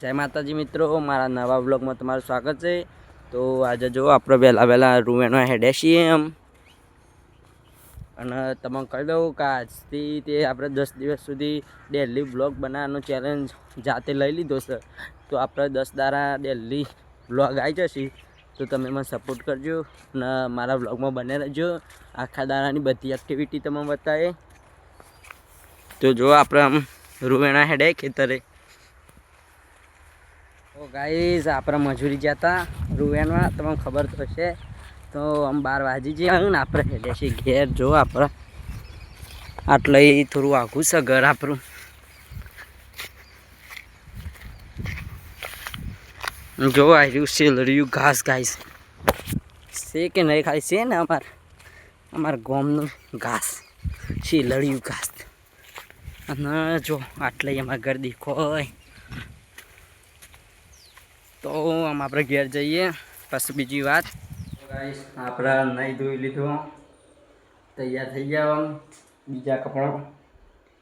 જય માતાજી મિત્રો, મારા નવા બ્લોગમાં તમારું સ્વાગત છે. તો આજે જો આપણે વહેલા વહેલા રૂવેનો હેડે છીએ એમ. અને તમે કહી દઉં કે આજથી તે આપણે દસ દિવસ સુધી ડેલી બ્લોગ બનાવવાનો ચેલેન્જ જાતે લઈ લીધો છે. તો આપણે દસ દારા ડેલી બ્લોગ આવી જશે. તો તમે મને સપોર્ટ કરજો અને મારા બ્લોગમાં બને રહેજો. આખા દારાની બધી એક્ટિવિટી તમે બતાવે તો જો આપણે આમ રૂવેણા હેડે ખેતરે. તો ગાઈઝ આપણે મજૂરી જતા રૂવેનમાં તમને ખબર તો છે તો આમ બાર વાજી જઈએ ને આપણે હેડે છીએ ઘેર. જો આપણે આટલે થોડું આઘું છે ઘર આપણું. જો આવ્યું શેલર્યું ઘાસ, ગાઈસ. છે કે નહીં ખાલી છે ને અમારે? અમારા ગોમનું ઘાસ. છે લડ્યું ઘાસ. અને જો આટલે અમારા ઘર દીખો હોય. તો આમ આપણે ઘેર જઈએ, પછી બીજી વાત. આપણે નહીં ધોઈ લીધું. તૈયાર થઈ ગયા આમ. બીજા કપડાં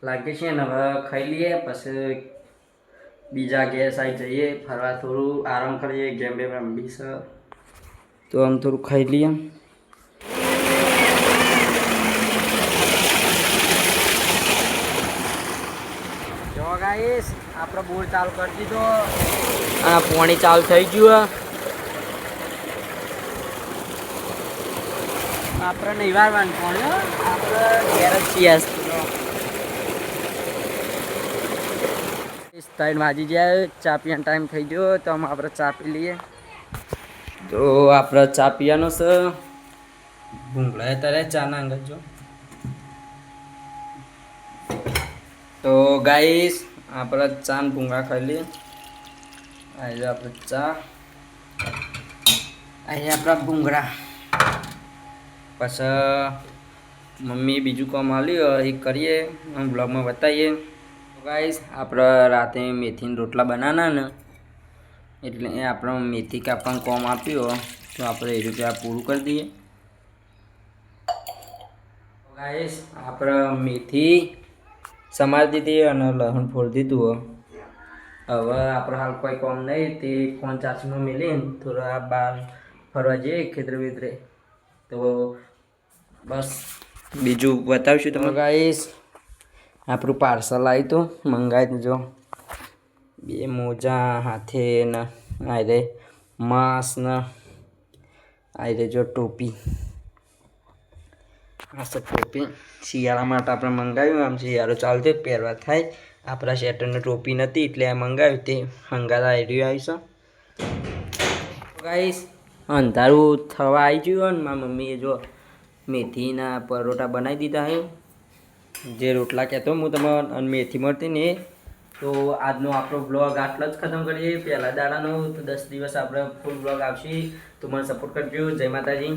લાગે છે ને હવે ખાઈ લઈએ, પછી બીજા ઘેર સાઈડ જઈએ, ફરવા થોડું આરામ કરીએ, ગેમ બેમ રમવી છે. તો આમ થોડું ખાઈ લઈએ જો આપણે બોર ચાલુ કરી દીધો. અને પાણી ચાલુ થઈ ગયું આપણે નહીં વારવાનું પાણી. આપણે ઘેર જ છીએ. ત્રણ વાજી જાય ચા પીવાનો ટાઈમ થઈ ગયો તો આમ આપણે ચા પી લઈએ. તો આપણે ચા પીવાનો છે. ભૂંગળા તારે ચા ના અંગત જો તો ગાઈસ આપણે ચા ને ભૂંગળા ખાઈ લઈએ. આજે આપણે ચા. આજે આપણા ભૂંગળા. પછી મમ્મી બીજું કામ આવ્યું એ કરીએ બ્લોગમાં બતાવીએ. ગાઈસ આપણે રાતે મેથીના રોટલા બનાવવાના ને, એટલે આપણે મેથી કાપવાનું કોમ આપ્યું તો આપણે એ રીતે પૂરું કરી દઈએ. ગાઈસ આપણે મેથી સમારી દીધી અને લહણ ફોડ દીધું હવે આપણે હાલ કોઈ કોમ નહીં તે ફોન ચાર્જમાં મેલીને થોડા બહાર ફરવા જઈએ ખેતરે વેતરે તો બસ. બીજું બતાવીશું તમે ગાઈશ આપણું પાર્સલ આવ્યું હતું મંગાવી દેજો. બે મોજા હાથે ને આરે માસ ને આરે જો ટોપી. આ છે ટોપી શિયાળા માટે આપણે મંગાવ્યું, આમ શિયાળો ચાલતો પહેરવા થાય. આપણા શેટરને ટોપી નથી એટલે આ મંગાવ્યું તે. હંગાત આવી રહ્યું આવીશું ગાઈસ અંધારું થવા આવી ગયું ને, મારા મમ્મીએ જો મેથીના પરોઠા બનાવી દીધા છે. જે રોટલા કહેતો હું તમને અને મેથી મળતી ને તો આજનો આપણો બ્લોગ આટલો જ ખતમ કરીએ. પહેલા દાડાનો તો દસ દિવસ આપણે ફૂલ બ્લોગ આવશે. તો મને સપોર્ટ કરજો. જય માતાજી.